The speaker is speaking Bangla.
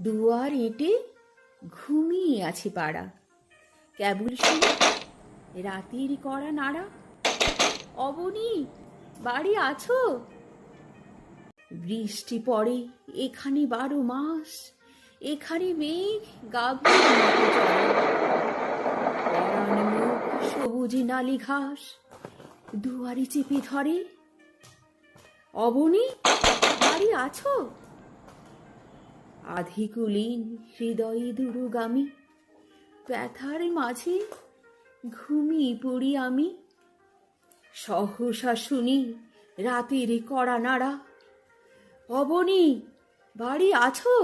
দুয়ার এঁটে ঘুমিয়ে আছে পাড়া। কেবল শুনে রাতের করা নাড়া। অবনী, বাড়ি আছো? বৃষ্টি পড়ে এখানে বারো মাস। এখানে মেঘ গাভীর নালি ঘাস। দুয়ারে চেপে ধরে। অবনী, বাড়ি আছো? আধিকুলীন হৃদয়ে দুরুগামী, ব্যথার মাঝে ঘুমিয়ে পড়ি আমি। সহসা শুনি রাতের কড়া নাড়া, অবনী, বাড়ি আছো?